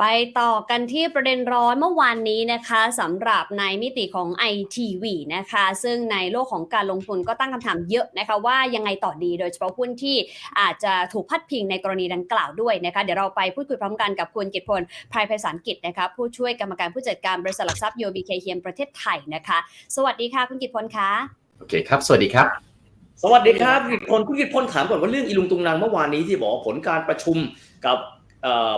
ไปต่อกันที่ประเด็นร้อนเมื่อวานนี้นะคะสำหรับในมิติของ ITV นะคะ ซึ่งในโลกของการลงทุนก็ตั้งคำถามเยอะนะคะ ว่ายังไงต่อดีโดยเฉพาะหุ้นที่อาจจะถูกพัดพิงในกรณีดังกล่าวด้วยนะคะ เดี๋ยวเราไปพูดคุยพร้อมกันกับคุณกิตพลพรายไพศาลกิจนะคะผู้ช่วยกรรมการผู้จัดการบริษัทหลักทรัพย์โยบีเคเฮียมประเทศไทยนะคะ สวัสดีค่ะคุณกิตพลคะโอเคครับ สวัสดีครับ สวัสดีครับคุณกิตพลคุณกิตพลถามก่อนว่าเรื่องอีลุงตุงนางเมื่อวานนี้ที่บอกว่าผลการประชุมกับเอ่อ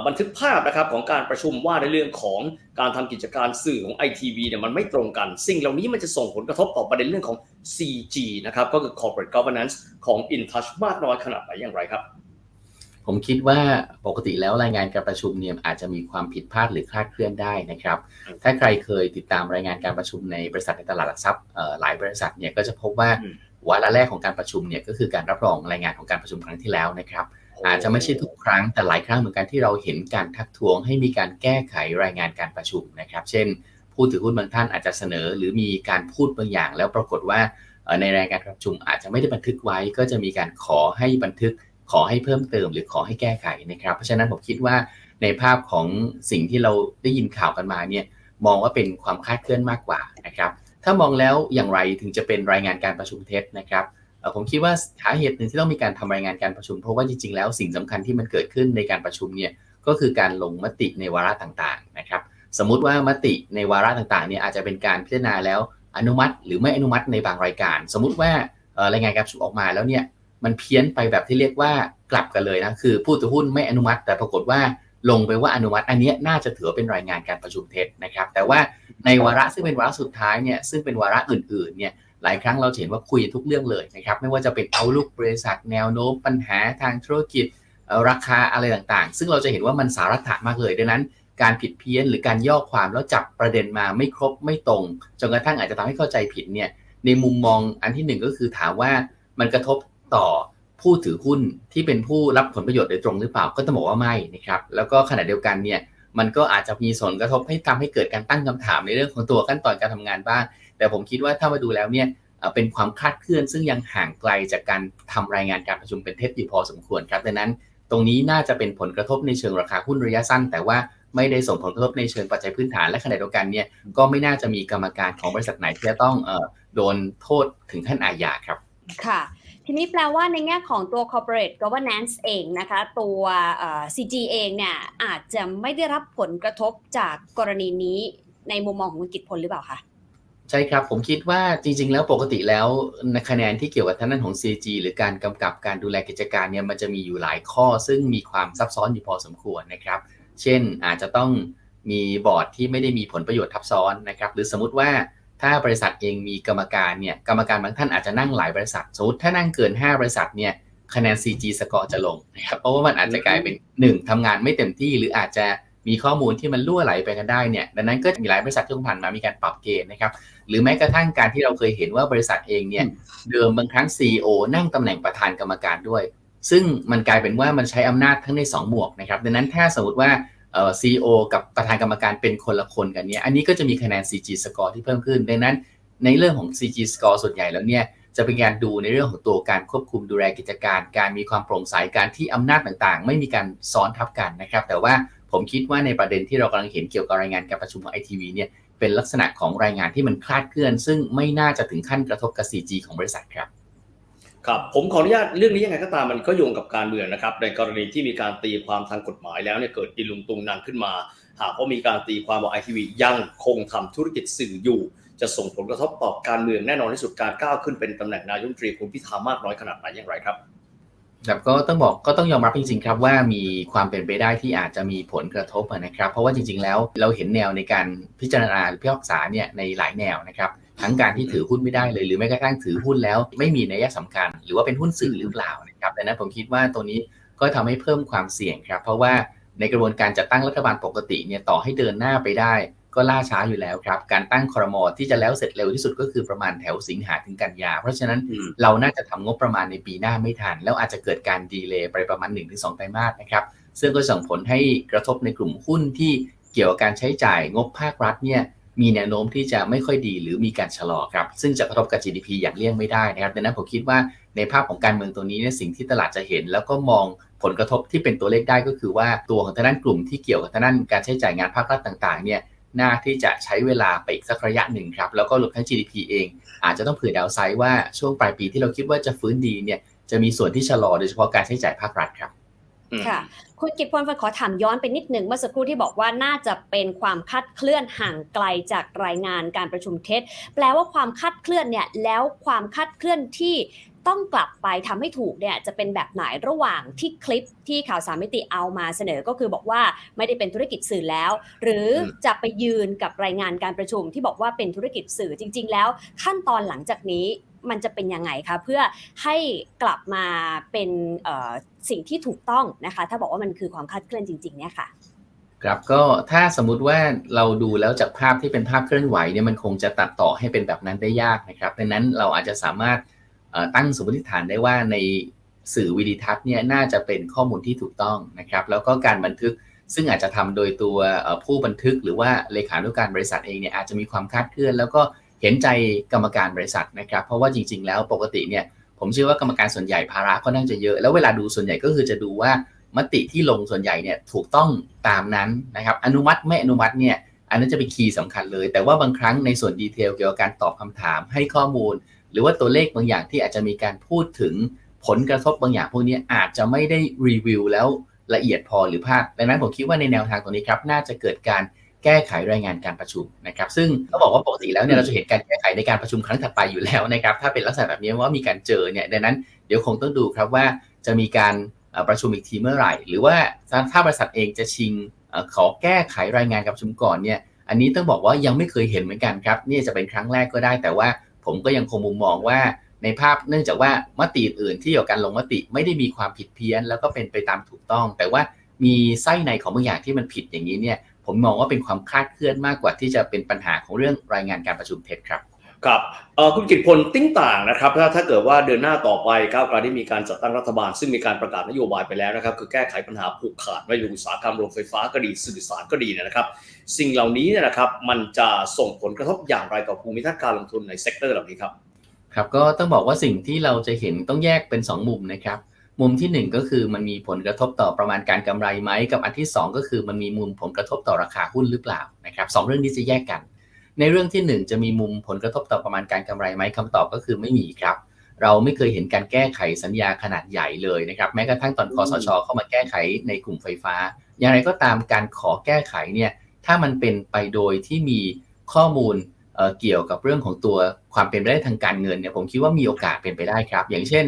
บันทึกภาพนะครับของการประชุมว่าในเรื่องของการทำกิจการสื่อของ ITV เนี่ยมันไม่ตรงกัน สิ่งเหล่านี้มันจะส่งผลกระทบต่อประเด็นเรื่องของ CG นะครับก็คือ corporate governance ของ InTouch มากน้อยขนาดไหนอย่างไรครับ ผมคิดว่าปกติแล้วรายงานการประชุมเนี่ยอาจจะมีความผิดพลาดหรือคลาดเคลื่อนได้นะครับอืมถ้าใครเคยติดตามรายงานการประชุมในบริษัทในตลาดหลักทรัพย์เอ่อหลายบริษัทเนี่ยก็จะพบว่าอืมวาระแรกของการประชุมเนี่ยก็คือการรับรองรายงานของการประชุมครั้งที่แล้วนะครับ อาจจะไม่ใช่ทุกครั้งแต่หลายครั้งเหมือนกันที่เราเห็นการทักท้วงให้มีการแก้ไขรายงานการประชุมนะครับ เช่น ผู้ถือหุ้นบางท่านอาจจะเสนอ หรือมีการพูดบางอย่าง แล้วปรากฏว่าในรายงานการประชุมอาจจะไม่ได้บันทึกไว้ ก็จะมีการขอให้บันทึก ขอให้เพิ่มเติม หรือขอให้แก้ไขนะครับ เพราะฉะนั้นผมคิดว่าในภาพของสิ่งที่เราได้ยินข่าวกันมาเนี่ยมองว่าเป็นความคลาดเคลื่อนมากกว่านะครับ ถ้ามองแล้วอย่างไรถึงจะเป็นรายงานการประชุมเท็จนะครับ ผมคิดว่าสาเหตุหนึ่งที่ต้องมีการทำรายงานการประชุม เพราะว่าจริงๆแล้วสิ่งสำคัญที่มันเกิดขึ้นในการประชุมเนี่ยก็คือการลงมติในวาระต่างๆนะครับสมมุติว่ามติในวาระต่างๆเนี่ยอาจจะเป็นการพิจารณาแล้วอนุมัติ หรือไม่อนุมัติในบางรายการ สมมุติว่าอ่อรายงานการประชุมออกมาแล้วเนี่ยมันเพี้ยนไปแบบที่เรียกว่ากลับกันเลยนะคือผู้ถือหุ้นไม่อนุมัติ แต่ปรากฏว่าลงไปว่าอนุมัติ อันนี้น่าจะถือเป็นรายงานการประชุมเท็จนะครับ แต่ว่าในวาระซึ่งเป็นวาระสุดท้ายเนี่ยซึ่งเป็นวาระอื่นๆเนี่ย หลายครั้งเราเห็นว่าคุยทุกเรื่องเลยนะครับไม่ว่าจะเป็นเอาลุกบริษัทแนวโน้มปัญหาทางธุรกิจราคาอะไรต่างๆ ซึ่งเราจะเห็นว่ามันสาระถะมากเลยดังนั้นการผิดเพี้ยนหรือการย่อความแล้วจับประเด็นมาไม่ครบไม่ตรงจนกระทั่งอาจจะทำให้เข้าใจผิดเนี่ยในมุมมองอันที่หนึ่งก็คือถามว่ามันกระทบต่อผู้ถือหุ้นที่เป็นผู้รับผลประโยชน์โดยตรงหรือเปล่าก็ต้องบอกว่าไม่นะครับแล้วก็ขณะเดียวกันเนี่ยมันก็อาจจะมีส่วนกระทบให้ทำให้เกิดการตั้งคำถามในเรื่องของตัวขั้นตอนการทำงานบ้าง แต่ผมคิดว่าถ้ามาดูแล้วเนี่ยเป็นความคาดเคลื่อนซึ่งยังห่างไกลจากการทำรายงานการประชุมเป็นเท็จอยู่พอสมควรครับดังนั้น ตรงนี้น่าจะเป็นผลกระทบในเชิงราคาหุ้นระยะสั้น แต่ว่าไม่ได้ส่งผลกระทบในเชิงปัจจัยพื้นฐานและขณะเดียวกันเนี่ยก็ไม่น่าจะมีกรรมการของบริษัทไหนที่จะต้องเอ่อโดนโทษถึงขั้นอาญาครับค่ะทีนี้แปลว่าในแง่ของตัว corporate governance เองนะคะ ตัวเอ่อ CG เองเนี่ยอาจจะไม่ได้รับผลกระทบจากกรณีนี้ในมุมมองของคุณกิตพลหรือเปล่าคะ ใช่ครับผมคิดว่าจริง ๆ แล้วปกติแล้วในคะแนนที่เกี่ยวกับทางด้านของ CG หรือการกำกับการดูแลกิจการเนี่ยมันจะมีอยู่หลายข้อซึ่งมีความซับซ้อนอยู่พอสมควรนะครับ เช่นอาจจะต้องมีบอร์ดที่ไม่ได้มีผลประโยชน์ทับซ้อนนะครับหรือสมมติว่าถ้าบริษัทเองมีกรรมการเนี่ยกรรมการบางท่านอาจจะนั่งหลายบริษัทสมมติถ้านั่งเกิน 5 บริษัทเนี่ยคะแนน CG สกอร์จะลงนะครับเพราะว่ามันอาจจะกลายเป็น 1ทำงานไม่เต็มที่หรืออาจจะ มีข้อมูลที่มันล่วไหลไปกันได้เนี่ยดังนั้นก็จะมีหลายบริษัทที่ผ่านมามีการปรับเกณฑ์นะครับหรือแม้กระทั่งการที่เราเคยเห็นว่าบริษัทเองเนี่ยเดิมบางครั้ง CEO นั่งตำแหน่งประธานกรรมการด้วย ซึ่งมันกลายเป็นว่ามันใช้อำนาจทั้งใน 2 หมวกนะครับดังนั้นถ้าสมมติว่าเอ่อ CEO กับประธานกรรมการเป็นคนละคนกันเนี่ยอันนี้ก็จะมีคะแนน CG score ที่เพิ่มขึ้น ดังนั้นในเรื่องของ CG score ส่วนใหญ่แล้วเนี่ยจะเป็นการดูในเรื่องของตัวการควบคุมดูแลกิจการ การมีความโปร่งใสการที่อำนาจต่างๆ ไม่มีการซ้อนทับกันนะครับ แต่ว่า ผมคิดว่าในประเด็นที่เรากำลังเห็นเกี่ยวกับรายงานการประชุมของ ITV เนี่ยเป็นลักษณะของรายงานที่มันคลาดเคลื่อน ซึ่งไม่น่าจะถึงขั้นกระทบกับ CG ของบริษัทครับครับผมขออนุญาตเรื่องนี้ยังไงก็ตามมันก็โยงกับการเมืองนะครับ ในกรณีที่มีการตีความทางกฎหมายแล้วเนี่ยเกิดอีลุงตุงนางขึ้นมา หากว่ามีการตีความว่าไอทีวียังคงทำธุรกิจสื่ออยู่ จะส่งผลกระทบต่อการเมืองแน่นอนที่สุดการก้าวขึ้นเป็นตำแหน่งนายกรัฐมนตรีคุณพิธามากน้อยขนาดไหนอย่างไรครับ ครับก็ต้องบอกก็ต้องยอมรับจริงๆครับว่ามีความเป็นไปได้ที่อาจจะมีผลกระทบนะครับ เพราะว่าจริงๆแล้วเราเห็นแนวในการพิจารณาหรือพิพากษาเนี่ยในหลายแนวนะครับทั้งการที่ถือหุ้นไม่ได้เลยหรือแม้กระทั่งถือหุ้นแล้ว ไม่มีนัยสำคัญ หรือว่าเป็นหุ้นสื่อหรือเปล่านะครับดังนั้นผมคิดว่าตัวนี้ก็ทำให้เพิ่มความเสี่ยงครับ เพราะว่าในกระบวนการจัดตั้งรัฐบาลปกติเนี่ยต่อให้เดินหน้าไปได้ ก็ล่าช้าอยู่แล้วครับ การตั้งครมอที่จะแล้วเสร็จเร็วที่สุดก็คือประมาณแถวสิงหาถึงกันยา เพราะฉะนั้นเราน่าจะทำงบประมาณในปีหน้าไม่ทัน แล้วอาจจะเกิดการดีเลย์ไปประมาณ 1-2ไตรมาสนะครับ ซึ่งก็ส่งผลให้กระทบในกลุ่มหุ้นที่เกี่ยวกับการใช้จ่ายงบภาครัฐเนี่ยมีแนวโน้มที่จะไม่ค่อยดีหรือมีการชะลอครับ ซึ่งจะกระทบกับ GDP อย่างเลี่ยงไม่ได้นะครับดังนั้นผมคิดว่าในภาพของการเมืองตัวนี้เนี่ยสิ่งที่ตลาดจะเห็น แล้วก็มองผลกระทบที่เป็นตัวเลขได้ก็คือว่าตัวของทางด้านกลุ่มที่เกี่ยวกับทางด้านการใช้จ่ายงานภาครัฐต่างๆเนี่ย น่าที่จะใช้เวลาไปอีกสักระยะหนึ่งครับ แล้วก็รวมทั้ง GDP เอง อาจจะต้องเผื่อดาวไซด์ว่าช่วงปลายปีที่เราคิดว่าจะฟื้นดีเนี่ยจะมีส่วนที่ชะลอโดยเฉพาะการใช้จ่ายภาครัฐครับ ค่ะคุณกิตพลฟันขอถามย้อนไปนิดหนึ่งเมื่อสักครู่ที่บอกว่าน่าจะเป็นความคาดเคลื่อนห่างไกลจากรายงานการประชุมเท็จแปลว่าความคาดเคลื่อนเนี่ยแล้วความคาดเคลื่อนที่ต้องกลับไปทำให้ถูกเนี่ยจะเป็นแบบไหนระหว่างที่คลิปที่ข่าวสามมิติเอามาเสนอก็คือบอกว่าไม่ได้เป็นธุรกิจสื่อแล้ว หรือจะไปยืนกับรายงานการประชุมที่บอกว่าเป็นธุรกิจสื่อจริง ๆ แล้ว ขั้นตอนหลังจากนี้ มันจะเป็นยังไงคะเพื่อให้กลับมาเป็นสิ่งที่ถูกต้องนะคะ ถ้าบอกว่ามันคือความคาดเคลื่อนจริงๆเนี่ยค่ะครับก็ถ้าสมมุติว่าเราดูแล้วจากภาพที่เป็นภาพเคลื่อนไหวเนี่ยมันคงจะตัดต่อให้เป็นแบบนั้นได้ยากนะครับดังนั้นเราอาจจะสามารถตั้งสมมติฐานได้ว่าในสื่อวิดีทัศน์เนี่ยน่าจะเป็นข้อมูลที่ถูกต้องนะครับ แล้วก็การบันทึกซึ่งอาจจะทำโดยตัวผู้บันทึกหรือว่าเลขานุการบริษัทเองเนี่ยอาจจะมีความคลาดเคลื่อน แล้วก็ เห็นใจกรรมการบริษัทนะครับ เพราะว่าจริง ๆ แล้วปกติเนี่ยผมเชื่อว่ากรรมการส่วนใหญ่ภาระก็น่าจะเยอะ แล้วเวลาดูส่วนใหญ่ก็คือจะดูว่ามติที่ลงส่วนใหญ่เนี่ยถูกต้องตามนั้นนะครับ อนุมัติไม่อนุมัติเนี่ยอันนั้นจะเป็นคีย์สำคัญเลย แต่ว่าบางครั้งในส่วนดีเทลเกี่ยวกับการตอบคำถามให้ข้อมูล หรือว่าตัวเลขบางอย่างที่อาจจะมีการพูดถึงผลกระทบบางอย่างพวกนี้อาจจะไม่ได้รีวิวแล้วละเอียดพอหรือพลาดดังนั้นผมคิดว่าในแนวทางตรงนี้ครับน่าจะเกิดการ แก้ไขรายงานการประชุมนะครับ ซึ่งต้องบอกว่าปกติแล้วเนี่ยเราจะเห็นการแก้ไขในการประชุมครั้งถัดไปอยู่แล้วนะครับ ถ้าเป็นลักษณะแบบนี้ว่ามีการเจอเนี่ยดังนั้นเดี๋ยวคงต้องดูครับว่าจะมีการประชุมอีกทีเมื่อไหร่ หรือว่าถ้าบริษัทเองจะชิงขอแก้ไขรายงานการประชุมก่อนเนี่ย อันนี้ต้องบอกว่ายังไม่เคยเห็นเหมือนกันครับนี่จะเป็นครั้งแรกก็ได้ แต่ว่าผมก็ยังคงมุมมองว่าในภาพเนื่องจากว่ามติอื่นที่เกี่ยวกับการลงมติไม่ได้มีความผิดเพี้ยน แล้วก็เป็นไปตามถูกต้อง แต่ว่ามีไส้ในของบางอย่างที่มันผิดอย่างนี้เนี่ย ผมมองว่าเป็นความคลาดเคลื่อนมากกว่าที่จะเป็นปัญหาของเรื่องรายงานการประชุมเท็จครับครับเอ่อคุณกิตพลติ้งต่างนะครับถ้าถ้าเกิดว่าเดินหน้าต่อไปก้าวไกลได้มีการจัดตั้งรัฐบาล ซึ่งมีการประกาศนโยบายไปแล้วนะครับ คือแก้ไขปัญหาผูกขาดไม่ว่าจะเป็นอุตสาหกรรมโรงไฟฟ้าก็ดีสื่อสารก็ดีเนยนะครับ สิ่งเหล่านี้เนี่ยนะครับมันจะส่งผลกระทบอย่างไรกับภูมิทัศน์การลงทุนในเซกเตอร์เหล่านี้ครับครับก็ต้องบอกว่าสิ่งที่เราจะเห็นต้องแยกเป็น 2 มุมนะครับ มุมทีหนึ่1 ก็คือมันมีผลกระทบต่อประมาณการกำไรไหมกับอันที่ 2 ก็คือมันมีมุมผลกระทบต่อราคาหุ้นหรือเปล่านะครับสองเรื่องนี้จะแยกกัน ในเรื่องที่ 1 จะมีมุมผลกระทบต่อประมาณการกำไรไหมคำตอบก็คือไม่มีครับ เราไม่เคยเห็นการแก้ไขสัญญาขนาดใหญ่เลยนะครับแม้กระทั่งตอนคอสช เข้ามาแก้ไขในกลุ่มไฟฟ้า อย่างไรก็ตามการขอแก้ไขเนี่ยถ้ามันเป็นไปโดยที่มีข้อมูลเอ่อเกี่ยวกับเรื่องของตัวความเป็นไปได้ทางการเงินเนี่ยผมคิดว่ามีโอกาสเป็นไปได้ครับ อย่างเช่น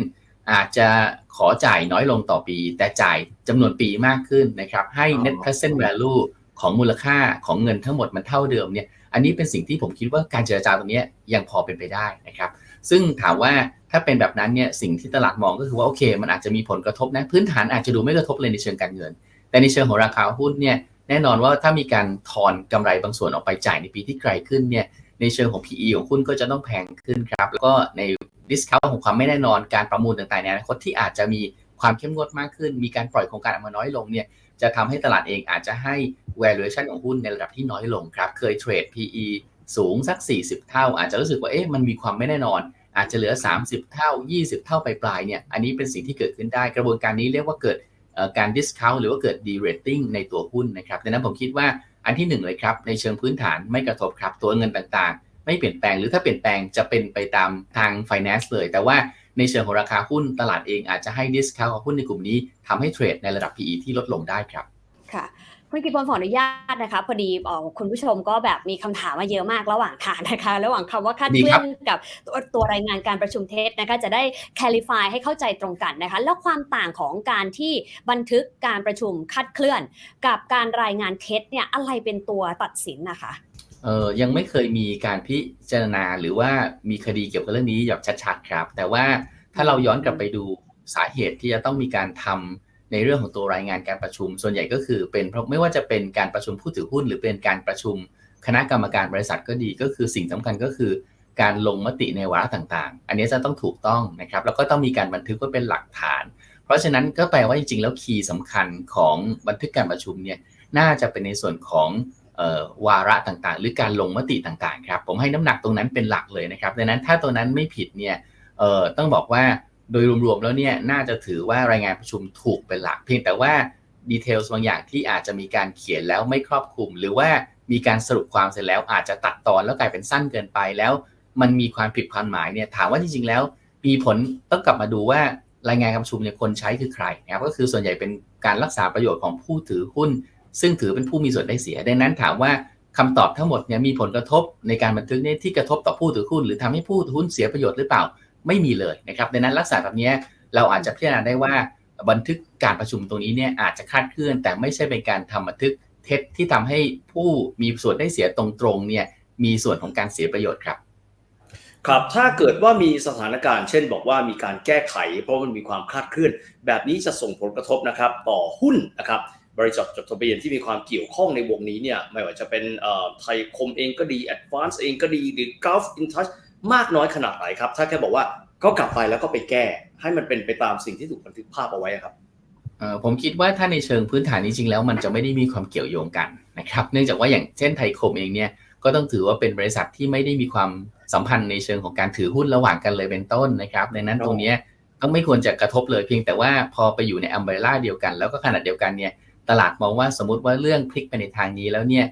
อาจจะขอจ่ายน้อยลงต่อปี แต่จ่ายจำนวนปีมากขึ้นนะครับ ให้อ๋อ net present value ของมูลค่าของเงินทั้งหมดมันเท่าเดิมเนี่ย อันนี้เป็นสิ่งที่ผมคิดว่าการเจรจาตรงเนี้ยยังพอเป็นไปได้นะครับ ซึ่งถามว่าถ้าเป็นแบบนั้นเนี่ยสิ่งที่ตลาดมองก็คือว่าโอเค มันอาจจะมีผลกระทบนะพื้นฐานอาจจะดูไม่กระทบเลยในเชิงการเงิน แต่ในเชิงของราคาหุ้นเนี่ยแน่นอนว่าถ้ามีการทอนกำไรบางส่วนออกไปจ่ายในปีที่ไกลขึ้นเนี่ยในเชิงของ PE ของหุ้นก็จะต้องแพงขึ้นครับแล้วก็ใน discount ของความไม่แน่นอนการประมูลต่างๆในอนาคตที่อาจจะมีความเข้มงวดมากขึ้น มีการปล่อยโครงการออกมาน้อยลงเนี่ยจะทำให้ตลาดเองอาจจะให้ valuation ของหุ้นในระดับที่น้อยลงครับ เคยเทรด PE สูงสัก 40 เท่า อาจจะรู้สึกว่าเอ๊ะมันมีความไม่แน่นอน อาจจะเหลือ 30 เท่า 20 เท่าปลายๆเนี่ยอันนี้เป็นสิ่งที่เกิดขึ้นได้กระบวนการนี้เรียกว่าเกิดการ discount หรือว่าเกิด de-rating ในตัวหุ้นนะครับดังนั้นผมคิดว่าอันที่หนึ่งเลยครับในเชิงพื้นฐานไม่กระทบครับตัวเงินต่างๆ ไม่เปลี่ยนแปลง หรือถ้าเปลี่ยนแปลงจะเป็นไปตามทาง finance เลย แต่ว่าในเชิงของราคาหุ้นตลาดเองอาจจะให้ discount ของหุ้นในกลุ่มนี้ทำให้เทรดในระดับ PE ที่ลดลงได้ครับ ค่ะคุณกิตพลขออนุญาตนะคะพอดีออคุณผู้ชมก็แบบมีคำถามมาเยอะมากระหว่างทางนะคะ ระหว่างคำว่าคาดเคลื่อนกับตัวตัวรายงานการประชุมเท็จนะคะจะได้ clarify ให้เข้าใจตรงกันนะคะ แล้วความต่างของการที่บันทึกการประชุมคาดเคลื่อน กับการรายงานเท็จเนี่ยอะไรเป็นตัวตัดสินนะคะ เออยังไม่เคยมีการพิจารณาหรือว่ามีคดีเกี่ยวกับเรื่องนี้แบบชัดๆครับ แต่ว่าถ้าเราย้อนกลับไปดูสาเหตุที่จะต้องมีการทำในเรื่องของตัวรายงานการประชุม ส่วนใหญ่ก็คือเป็นเพราะไม่ว่าจะเป็นการประชุมผู้ถือหุ้น หรือเป็นการประชุมคณะกรรมการบริษัทก็ดีก็คือสิ่งสำคัญก็คือ การลงมติในวาระต่างๆ อันนี้จะต้องถูกต้องนะครับแล้วก็ต้องมีการบันทึกไว้เป็นหลักฐาน เพราะฉะนั้นก็แปลว่าจริงๆแล้วคีย์สำคัญของบันทึกการประชุมเนี่ยน่าจะเป็นในส่วนของ วาระต่างๆ หรือการลงมติต่างๆครับผมให้น้ำหนักตรงนั้นเป็นหลักเลยนะครับดังนั้นถ้าตัวนั้นไม่ผิดเนี่ยเอ่อต้องบอกว่าโดยรวมๆแล้วเนี่ยน่าจะถือว่ารายงานประชุมถูกเป็นหลัก เพียงแต่ว่าดีเทลบางอย่างที่อาจจะมีการเขียนแล้วไม่ครอบคลุม หรือว่ามีการสรุปความเสร็จแล้วอาจจะตัดตอนแล้วกลายเป็นสั้นเกินไปแล้ว มันมีความผิดความหมายเนี่ยถามว่าจริงๆแล้ว มีผลต้องกลับมาดูว่ารายงานการประชุมเนี่ยคนใช้คือใครนะครับก็คือส่วนใหญ่เป็นการรักษาประโยชน์ของผู้ถือหุ้น ซึ่งถือเป็นผู้มีส่วนได้เสีย ดังนั้นถามว่าคำตอบทั้งหมดเนี่ยมีผลกระทบในการบันทึกเนี่ยที่กระทบต่อผู้ถือหุ้น หรือทำให้ผู้ถือหุ้นเสียประโยชน์หรือเปล่าไม่มีเลยนะครับดังนั้นลักษณะแบบนี้เราอาจจะพิจารณาได้ว่าบันทึกการประชุมตรงนี้เนี่ยอาจจะคาดเคลื่อน แต่ไม่ใช่เป็นการทำบันทึกเท็จที่ทำให้ผู้มีส่วนได้เสียตรงๆเนี่ยมีส่วนของการเสียประโยชน์ครับครับถ้าเกิดว่ามีสถานการณ์เช่น บอกว่ามีการแก้ไข เพราะมันมีความคาดเคลื่อน แบบนี้จะส่งผลกระทบนะครับต่อหุ้นนะครับ บริษัทจดทะเบียนที่มีความเกี่ยวข้องในวงนี้เนี่ยไม่ว่าจะเป็นไทยคมเองก็ดี Advance เองก็ดีหรือ Gulf In Touch มากน้อยขนาดไหนครับ ถ้าแค่บอกว่าก็กลับไปแล้วก็ไปแก้ ให้มันเป็นไปตามสิ่งที่ถูกบันทึกภาพเอาไว้ครับเอ่อผมคิดว่าถ้าในเชิงพื้นฐานจริงๆแล้วมันจะไม่ได้มีความเกี่ยวโยงกันนะครับเนื่องจากว่าอย่างเช่นไทยคมเองเนี่ยก็ต้องถือว่าเป็นบริษัทที่ไม่ได้มีความสัมพันธ์ในเชิงของการถือหุ้นระหว่างกันเลยเป็นต้นนะครับดังนั้นตรงเนี้ยก็ไม่ควรจะกระทบเลยเพียงแต่ว่าพอไปอยู่ในอัมเบร่าเดียวกัน แล้วก็ขนาดเดียวกันเนี่ย ตลาดมองว่าสมมติว่าเรื่องพลิกไปในทางนี้แล้วเนี่ย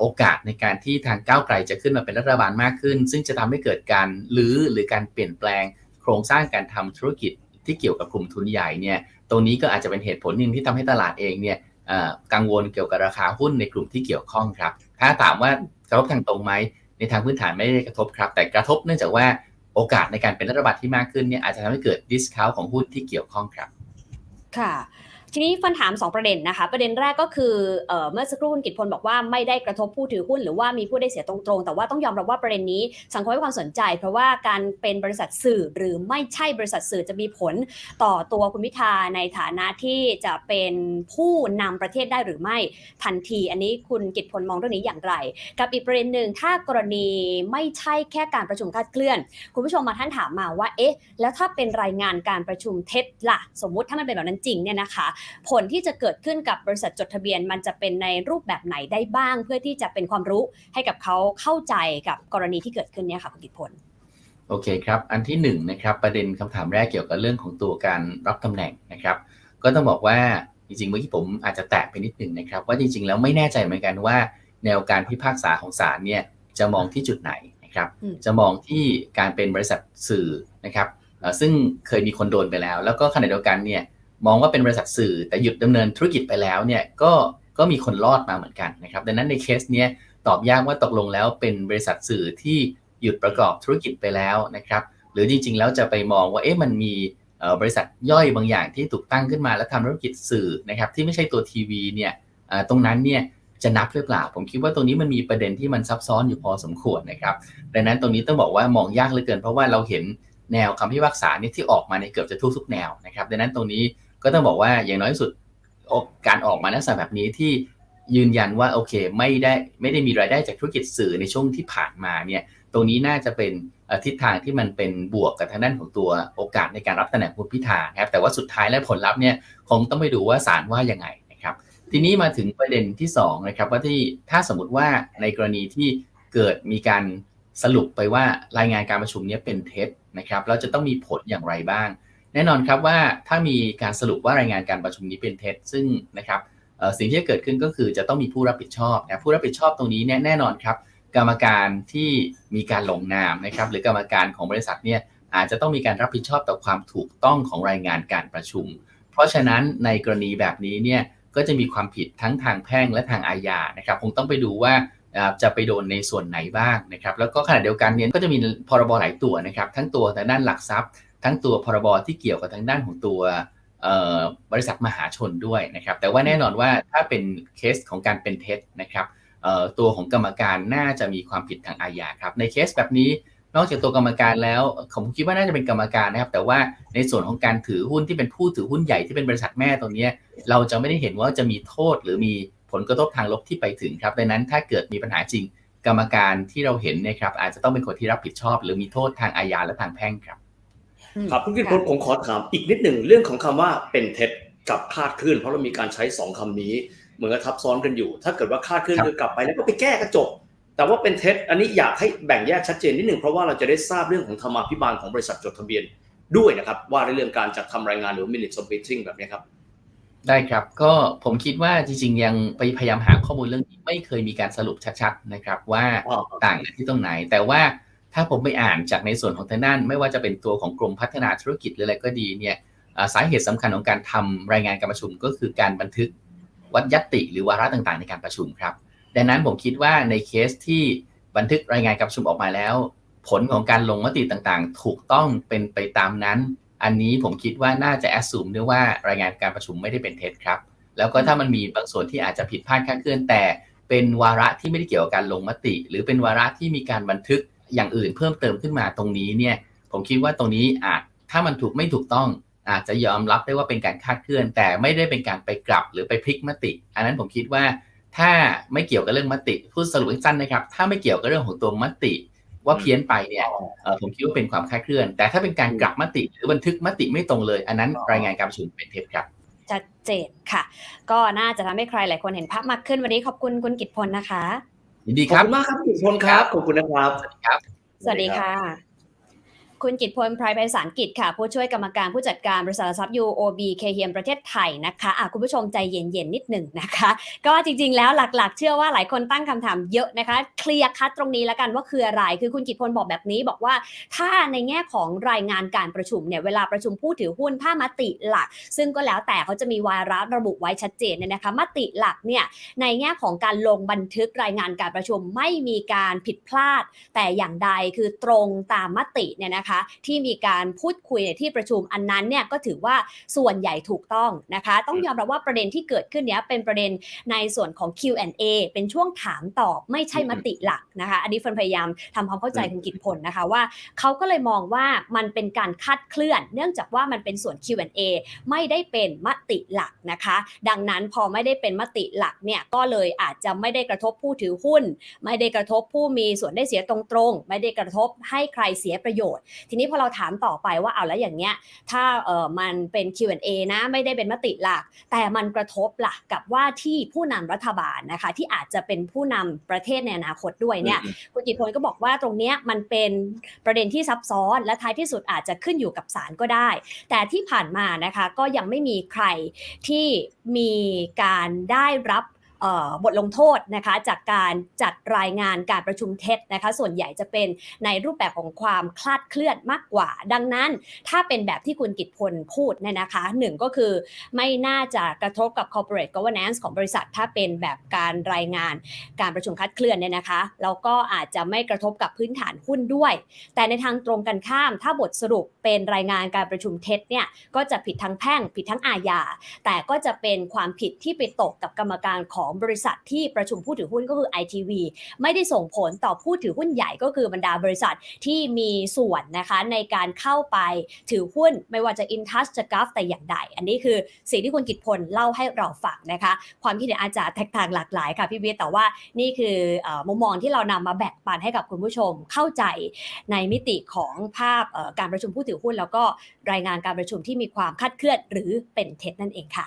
โอกาสในการที่ทางก้าวไกลจะขึ้นมาเป็นรัฐบาลมากขึ้น ซึ่งจะทำให้เกิดการลื้อหรือการเปลี่ยนแปลง โครงสร้างการทำธุรกิจที่เกี่ยวกับกลุ่มทุนใหญ่เนี่ยตรงนี้ก็อาจจะเป็นเหตุผลหนึ่งที่ทำให้ตลาดเองเนี่ยกังวลเกี่ยวกับราคาหุ้นในกลุ่มที่เกี่ยวข้องครับ ถ้าถามว่ากระทบทางตรงไหมในทางพื้นฐานไม่ได้กระทบครับ แต่กระทบเนื่องจากว่าโอกาสในการเป็นรัฐบาลที่มากขึ้นเนี่ยอาจจะทำให้เกิดดิสคาวของหุ้นที่เกี่ยวข้องครับ ค่ะ ทีนี้ฟันถาม 2 ประเด็นนะคะ ประเด็นแรกก็คือเออเมื่อสักครู่คุณกิตพลบอกว่าไม่ได้กระทบผู้ถือหุ้น หรือว่ามีผู้ได้เสียตรงๆ แต่ว่าต้องยอมรับว่าประเด็นนี้สังคมให้ความสนใจ เพราะว่าการเป็นบริษัทสื่อหรือไม่ใช่บริษัทสื่อจะมีผลต่อตัวคุณพิธาในฐานะที่จะเป็นผู้นำประเทศได้หรือไม่ทันที อันนี้คุณกิตพลมองเรื่องนี้อย่างไร กับอีกประเด็นหนึ่งถ้ากรณีไม่ใช่แค่การประชุมคาดเคลื่อน คุณผู้ชมมาท่านถามมาว่าเอ๊ะแล้วถ้าเป็นรายงานการประชุมเท็จล่ะสมมุติถ้ามันเป็นแบบนั้นจริงเนี่ยนะคะผลที่จะเกิดขึ้นกับบริษัทจดทะเบียน มันจะเป็นในรูปแบบไหนได้บ้าง เพื่อที่จะเป็นความรู้ให้กับเขาเข้าใจกับกรณีที่เกิดขึ้นเนี่ยค่ะคุณกิตพลโอเคครับ อันที่หนึ่งนะครับประเด็นคำถามแรกเกี่ยวกับเรื่องของตัวการรับตำแหน่งนะครับ ก็ต้องบอกว่าจริงๆเมื่อกี้ผมอาจจะแตะไปนิดหนึ่งนะครับ ว่าจริงๆแล้วไม่แน่ใจเหมือนกันว่า แนวการพิพากษาของศาลเนี่ยจะมองที่จุดไหนนะครับอืมจะมองที่การเป็นบริษัทสื่อนะครับเอ่อซึ่งเคยมีคนโดนไปแล้ว แล้วก็ขณะเดียวกันเนี่ย มองว่าเป็นบริษัทสื่อแต่หยุดดำเนินธุรกิจไปแล้วเนี่ยก็ก็มีคนรอดมาเหมือนกันนะครับดังนั้นในเคสเนี้ยตอบยากว่าตกลงแล้วเป็นบริษัทสื่อที่หยุดประกอบธุรกิจไปแล้วนะครับหรือจริงๆแล้วจะไปมองว่าเอ๊ะมันมีบริษัทย่อยบางอย่างที่ถูกตั้งขึ้นมาแล้วทำธุรกิจสื่อนะครับที่ไม่ใช่ตัวทีวีเนี่ยตรงนั้นเนี่ยจะนับหรือเปล่า ผมคิดว่าตรงนี้มันมีประเด็นที่มันซับซ้อนอยู่พอสมควรนะครับดังนั้นตรงนี้ต้องบอกว่ามองยากเหลือเกิน เพราะว่าเราเห็นแนวคำพิพากษาเนี่ยที่ออกมาในเกือบจะทุกๆแนวนะครับดังนั้นตรงนี้ ก็ต้องบอกว่าอย่างน้อยสุดการออกมาลักษณะแบบนี้ที่ยืนยันว่าโอเคไม่ได้ไม่ได้มีรายได้จากธุรกิจสื่อในช่วงที่ผ่านมาเนี่ยตรงนี้น่าจะเป็นทิศทางที่มันเป็นบวกกับทางด้านของตัวโอกาสในการรับตำแหน่งคุณพิธาครับแต่ว่าสุดท้ายและผลลัพธ์เนี่ยคงต้องไปดูว่าศาลว่ายังไงนะครับทีนี้มาถึงประเด็นที่2นะครับว่าที่ถ้าสมมติว่าในกรณีที่เกิดมีการสรุปไปว่ารายงานการประชุมนี้เป็นเท็จนะครับแล้วจะต้องมีผลอย่างไรบ้าง แน่นอนครับว่าถ้ามีการสรุปว่ารายงานการประชุมนี้เป็นเท็จซึ่งนะครับสิ่งที่จะเกิดขึ้นก็คือจะต้องมีผู้รับผิดชอบนะผู้รับผิดชอบตรงนี้เนี่ยแน่นอนครับ กรรมการที่มีการลงนามนะครับ หรือกรรมการของบริษัทเนี่ยอาจจะต้องมีการรับผิดชอบต่อความถูกต้องของรายงานการประชุม เพราะฉะนั้นในกรณีแบบนี้เนี่ยก็จะมีความผิดทั้งทางแพ่งและทางอาญานะครับคงต้องไปดูว่าจะไปโดนในส่วนไหนบ้างนะครับ แล้วก็ขณะเดียวกันเนี่ยก็จะมีพรบหลายตัวนะครับ ทั้งตัวทางด้านหลักทรัพย์ ทั้งตัวพรบที่เกี่ยวกับทางด้านของตัวบริษัทมหาชนด้วยนะครับ แต่ว่าแน่นอนว่าถ้าเป็นเคสของการเป็นเท็จนะครับตัวของกรรมการน่าจะมีความผิดทางอาญาครับในเคสแบบนี้นอกจากตัวกรรมการแล้วผมคิดว่าน่าจะเป็นกรรมการนะครับ แต่ว่าในส่วนของการถือหุ้นที่เป็นผู้ถือหุ้นใหญ่ที่เป็นบริษัทแม่ตรงนี้เราจะไม่ได้เห็นว่าจะมีโทษหรือมีผลกระทบทางลบที่ไปถึงครับดังนั้นถ้าเกิดมีปัญหาจริง กรรมการที่เราเห็นนะครับอาจจะต้องเป็นคนที่รับผิดชอบ หรือมีโทษทางอาญาและทางแพ่งครับ ครับคุณกิตพลผมขอถามอีกนิดหนึ่งเรื่องของคำว่าเป็นเท็จกับคลาดเคลื่อนเพราะเรามีการใช้สองคำนี้เหมือนกับทับซ้อนกันอยู่ ถ้าเกิดว่าคลาดเคลื่อนครับก็กลับไปแล้วก็ไปแก้ก็จบแต่ว่าเป็นเท็จอันนี้อยากให้แบ่งแยกชัดเจนนิดหนึ่งเพราะว่าเราจะได้ทราบเรื่องของธรรมาภิบาลของบริษัทจดทะเบียนด้วยนะครับ ว่าในเรื่องการจัดทำรายงานหรือ minutes of meeting แบบนี้ครับได้ครับก็ผมคิดว่าจริง ๆ ยังไปพยายามหาข้อมูลเรื่องนี้ไม่เคยมีการสรุปชัดๆนะครับ ว่าอ๋อต่างกันที่ตรงไหน แต่ว่า ถ้าผมไปอ่านจากในส่วนของทางด้าน ไม่ว่าจะเป็นตัวของกรมพัฒนาธุรกิจหรืออะไรก็ดีเนี่ยอ่าสาเหตุสำคัญของการทำรายงานการประชุมก็คือการบันทึกวัดยตติ หรือวาระต่างๆ ในการประชุมครับ ดังนั้นผมคิดว่าในเคสที่บันทึกรายงานการประชุมออกมาแล้ว ผลของการลงมติต่างๆ ถูกต้องเป็นไปตามนั้น อันนี้ผมคิดว่าน่าจะแอ s ซูมด้วยว่ารายงานการประชุมไม่ได้เป็นเท็จครับ แล้วก็ถ้ามันมีบางส่วนที่อาจจะผิดพลาดคลาดเคลื่อนแต่เป็นวาระที่ไม่ได้เกี่ยวกับการลงมติ หรือเป็นวาระที่มีการบันทึก อย่างอื่นเพิ่มเติมขึ้นมาตรงนี้เนี่ยผมคิดว่าตรงนี้อาจถ้ามันถูกไม่ถูกต้องอาจจะยอมรับได้ว่าเป็นการคาดเคลื่อน แต่ไม่ได้เป็นการไปกลับหรือไปพลิกมติ อันนั้นผมคิดว่าถ้าไม่เกี่ยวกับเรื่องมติพูดสรุปสั้นๆนะครับ ถ้าไม่เกี่ยวกับเรื่องของตัวมติ ว่าเพี้ยนไปเนี่ยผมคิดว่าเป็นความคาดเคลื่อน แต่ถ้าเป็นการกลับมติหรือบันทึกมติไม่ตรงเลย อันนั้นรายงานการประชุมเป็นเท็จครับชัดเจนค่ะ ก็น่าจะทำให้ใครหลายคนเห็นภาพมากขึ้นวันนี้ขอบคุณคุณกิตพลนะคะ ยินดีขคอบรับคุณมากครับคุณพลครับ ขอบคุณนะครับ สวัสดีค่ะ คุณกิตพลไพรไพศาลกิจค่ะ ผู้ช่วยกรรมการผู้จัดการบริษัทหลักทรัพย์ UOB เคเฮียมประเทศไทยนะคะอะคุณผู้ชมใจเย็นๆนิดหนึ่งนะคะ ก็จริงๆแล้วหลักๆ เชื่อว่าหลายคนตั้งคำถามเยอะนะคะ เคลียร์คัดตรงนี้แล้วกันว่าคืออะไร คือคุณกิตพลบอกแบบนี้บอกว่า ถ้าในแง่ของรายงานการประชุมเนี่ยเวลาประชุมผู้ถือหุ้นถ้ามติหลัก ซึ่งก็แล้วแต่เขาจะมีวาระระบุไว้ชัดเจนเนี่ยนะคะมติหลักเนี่ยในแง่ของการลงบันทึกรายงานการประชุมไม่มีการผิดพลาด แต่อย่างใดคือตรงตามมติเนี่ยนะคะที่มีการพูดคุยในที่ประชุมอันนั้นเนี่ยก็ถือว่าส่วนใหญ่ถูกต้องนะคะ ต้องยอมรับว่าประเด็นที่เกิดขึ้นเนี้ยเป็นประเด็นในส่วนของ Q&A เป็นช่วงถามตอบไม่ใช่มติหลักนะคะ อันนี้เฟิร์นพยายามทำความเข้าใจคุณกิตพลนะคะว่าเขาก็เลยมองว่ามันเป็นการคาดเคลื่อน เนื่องจากว่ามันเป็นส่วน Q&A ไม่ได้เป็นมติหลักนะคะ ดังนั้นพอไม่ได้เป็นมติหลักเนี่ยก็เลยอาจจะไม่ได้กระทบผู้ถือหุ้น ไม่ได้กระทบผู้มีส่วนได้เสียตรงๆ ไม่ได้กระทบให้ใครเสียประโยชน์ทีนี้พอเราถามต่อไปว่าเอาแล้วอย่างเงี้ยถ้าเออมันเป็น Q&A นะไม่ได้เป็นมติหลัก แต่มันกระทบล่ะกับว่าที่ผู้นำรัฐบาลนะคะที่อาจจะเป็นผู้นำประเทศในอนาคตด้วยเนี่ยคุณกิตพลก็บอกว่าตรงเนี้ยมันเป็นประเด็นที่ซับซ้อน และท้ายที่สุดอาจจะขึ้นอยู่กับศาลก็ได้ แต่ที่ผ่านมานะคะก็ยังไม่มีใครที่มีการได้รับเอ่อ บทลงโทษนะคะจากการจัดรายงานการประชุมเท็จนะคะ ส่วนใหญ่จะเป็นในรูปแบบของความคลาดเคลื่อนมากกว่า ดังนั้นถ้าเป็นแบบที่คุณกิตพลพูดเนี่ยนะคะหนึ่งก็คือไม่น่าจะกระทบกับ corporate governance ของบริษัท ถ้าเป็นแบบการรายงานการประชุมคลาดเคลื่อนเนี่ยนะคะแล้วก็อาจจะไม่กระทบกับพื้นฐานหุ้นด้วย แต่ในทางตรงกันข้าม ถ้าบทสรุปเป็นรายงานการประชุมเท็จเนี่ยก็จะผิดทั้งแพ่งผิดทั้งอาญาแต่ก็จะเป็นความผิดที่ไปตกกับกรรมการของบริษัทที่ประชุมผู้ถือหุ้นก็คือ ITV ไม่ได้ส่งผลต่อผู้ถือหุ้นใหญ่ก็คือบรรดาบริษัทที่มีส่วนนะคะในการเข้าไปถือหุ้นไม่ว่าจะ Intouch จะ g u f แต่อย่างใด อันนี้คือสิ่งที่คุณกิตพลเล่าให้เราฟังนะคะ ความคิดเห็นอาจจะแตกต่างหลากหลายค่ะพี่เบียแต่ว่านี่คือมุมมองที่เรานำมาแบ่งปันให้กับคุณผู้ชมเข้าใจในมิติของภาพการประชุมผู้ถือหุ้น แล้วก็รายงานการประชุมที่มีความคาดเคลื่อนหรือเป็นเท็จนั่นเองค่ะ